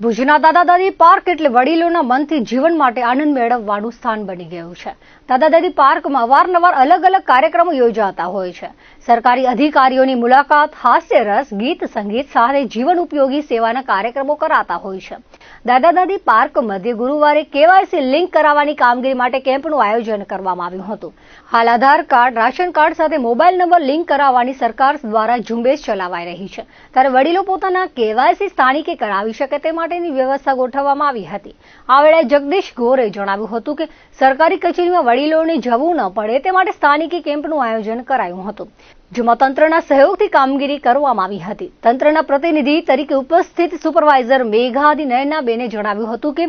ભુજના દાદા દાદી પાર્ક એટલે વડીલોના મનથી જીવન માટે આનંદ મેળવવાનું સ્થાન બની ગયું છે. દાદા દાદી પાર્કમાં અવારનવાર અલગ અલગ કાર્યક્રમો યોજાતા હોય છે. સરકારી અધિકારીઓની મુલાકાત હાસ્યરસ ગીત, સંગીત સાથે જીવન ઉપયોગી સેવાના કાર્યક્રમો કરાતા હોય છે. દાદા દાદી પાર્ક મધ્ય ગુરુવારે કેવાયસી લિંક કરાવવાની કામગીરી માટે કેમ્પનું આયોજન કરવામાં આવ્યું હતું. હાલ આધાર કાર્ડ, રાશન કાર્ડ સાથે મોબાઈલ નંબર લિંક કરાવવાની સરકાર દ્વારા ઝુંબેશ ચલાવાઈ રહી છે. ત્યારે વડીલો પોતાના કેવાયસી સ્થાનિકે કરાવી શકે તે માટેની વ્યવસ્થા ગોઠવવામાં આવી હતી. આ વેળાએ જગદીશ ગોરે જણાવ્યું હતું કે સરકારી કચેરીમાં વડીલોને જવું ન પડે તે માટે સ્થાનિકે કેમ્પનું આયોજન કરાયું હતું. જેમાં તંત્રના સહયોગથી કામગીરી કરવામાં આવી હતી. તંત્રના પ્રતિનિધિ તરીકે ઉપસ્થિત સુપરવાઇઝર મેઘાદી નયનાબેને જણાવ્યું હતું કે,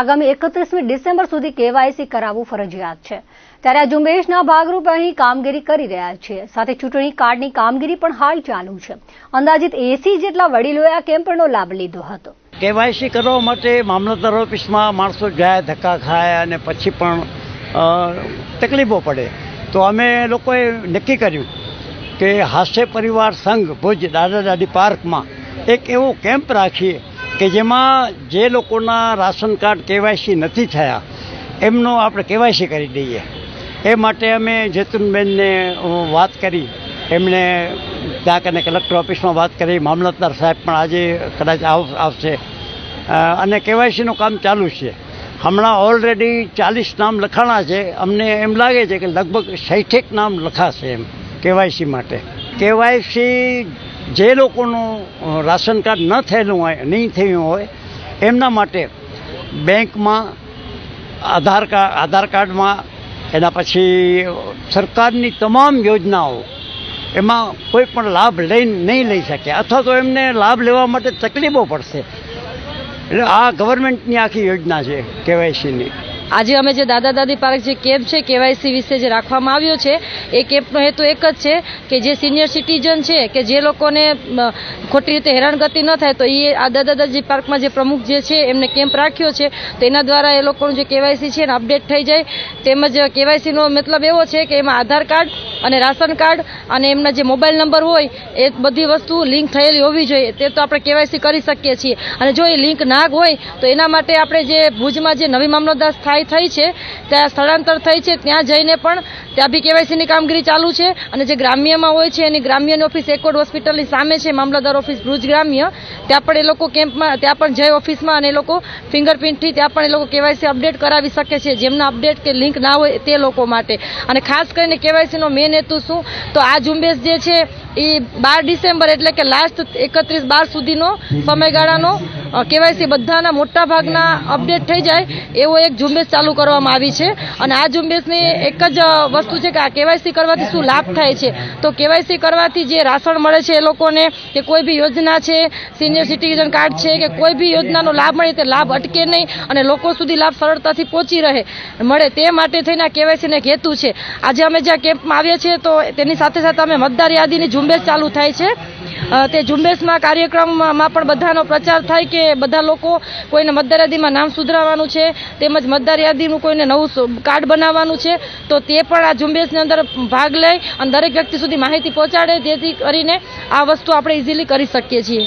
આગામી એકત્રીસમી ડિસેમ્બર સુધી કેવાયસી કરાવવું ફરજિયાત છે. ત્યારે આ ઝુંબેશના ભાગરૂપે અહીં કામગીરી કરી રહ્યા છે. સાથે ચૂંટણી કાર્ડની કામગીરી પણ હાલ ચાલુ છે. અંદાજિત એસી જેટલા વડીલોએ આ કેમ્પનો લાભ લીધો હતો. કેવાયસી કરવા માટે મામલતદાર ઓફિસમાં માણસો ગયા, ધક્કા ખાય અને પછી પણ તકલીફો પડે. તો અમે લોકોએ નક્કી કર્યું કે હાસ્ય પરિવાર સંઘ ભુજ દાદા દાદી પાર્કમાં એક એવો કેમ્પ રાખીએ કે જેમાં જે લોકોના રાશન કાર્ડ કેવાયસી નથી થયા, એમનો આપણે કેવાયસી કરી દઈએ. એ માટે અમે જેતુનબેનને વાત કરી. એમણે ત્યાં કને કલેક્ટર ઓફિસમાં વાત કરી. મામલતદાર સાહેબ પણ આજે કદાચ આવ- આવશે. અને કેવાયસીનું કામ ચાલુ છે. હમણાં ઓલરેડી ચાલીસ નામ લખાણા છે. અમને એમ લાગે છે કે લગભગ સૈઠેક નામ લખાશે એમ. કેવાયસી માટે. કેવાયસી જે લોકોનું રાશન કાર્ડ ન થયેલું હોય, નહીં થયું હોય, એમના માટે બેંકમાં, આધાર કાર્ડ આધાર કાર્ડમાં, એના પછી સરકારની તમામ યોજનાઓ, એમાં કોઈ પણ લાભ લઈ, નહીં લઈ શકે. અથવા તો એમને લાભ લેવા માટે તકલીફો પડશે. એટલે આ ગવર્મેન્ટની આખી યોજના છે કેવાયસીની. આજે અમે જે દાદા દાદી પાર્ક જે કેમ્પ છે, કેવાયસી વિશે જે રાખવામાં આવ્યો છે, એ કેમ્પનો હેતુ એક જ છે કે જે સિનિયર સિટીઝન છે કે જે લોકોને ખોટી રીતે હેરાનગતિ ન થાય, તો એ આ દાદા દાદી પાર્કમાં જે પ્રમુખ જે છે, એમને કેમ્પ રાખ્યો છે, તો એના દ્વારા એ લોકોનું જે કેવાયસી છે એને અપડેટ થઈ જાય. તેમજ કેવાયસીનો મતલબ એવો છે કે એમાં આધાર કાર્ડ અને રાશન કાર્ડ અને એમના જે મોબાઈલ નંબર હોય, એ બધી વસ્તુ લિંક થયેલી હોવી જોઈએ. તે તો આપણે કેવાયસી કરી શકીએ છીએ. અને જો એ લિંક ના હોય, તો એના માટે આપણે જે ભુજમાં જે નવી મામલતદાર સ્થાયી થઈ છે, ત્યાં સ્થળાંતર થઈ છે, ત્યાં જઈને પણ ત્યાં બી કેવાયસીની કામગીરી ચાલુ છે. અને જે ગ્રામ્યમાં હોય છે, એની ગ્રામ્યની ઓફિસ એકોડ હોસ્પિટલની સામે છે, મામલતદાર ઓફિસ ભુજ ગ્રામ્ય. ત્યાં પણ એ લોકો કેમ્પમાં, ત્યાં પણ જઈ ઓફિસમાં અને એ લોકો ફિંગરપ્રિન્ટથી ત્યાં પણ એ લોકો કેવાયસી અપડેટ કરાવી શકે છે. જેમના અપડેટ કે લિંક ના હોય, તે લોકો માટે. અને ખાસ કરીને કેવાયસીનો મેન હેતુ શું? તો આ ઝુંબેશ જે છે એ બાર ડિસેમ્બર એટલે કે લાસ્ટ એકત્રીસ બાર સુધીનો સમયગાળાનો કેવાયસી બધાના મોટા ભાગના અપડેટ થઈ જાય એવો એક ઝુંબેશ ચાલુ કરવામાં આવી છે. અને આ ઝુંબેશની એક જ વસ્તુ છે કે આ કેવાયસી કરવાથી શું લાભ થાય છે? તો કેવાયસી કરવાથી જે રાશન મળે છે એ લોકોને, કે કોઈ બી યોજના છે સિનિયર સિટીઝન કાર્ડ છે, કે કોઈ બી યોજનાનો લાભ મળે તે લાભ અટકે નહીં અને લોકો સુધી લાભ સરળતાથી પહોંચી રહે, મળે તે માટે થઈને આ કેવાયસીને એક હેતુ છે. આજે અમે જ્યાં કેમ્પમાં આવ્યા છીએ તો તેની સાથે સાથે અમે મતદાર યાદીની ઝુંબેશ ચાલુ થાય છે. તે ઝુંબેશમાં કાર્યક્રમમાં પણ બધાનો પ્રચાર થાય કે બધા લોકો કોઈને મતદાર યાદીમાં નામ સુધરાવવાનું છે, તેમજ મતદાર યાદીનું કોઈને નવું કાર્ડ બનાવવાનું છે, તો તે પણ આ ઝુંબેશની અંદર ભાગ લે અને દરેક વ્યક્તિ સુધી માહિતી પહોંચાડે, જેથી કરીને આ વસ્તુ આપણે ઇઝીલી કરી શકીએ છીએ.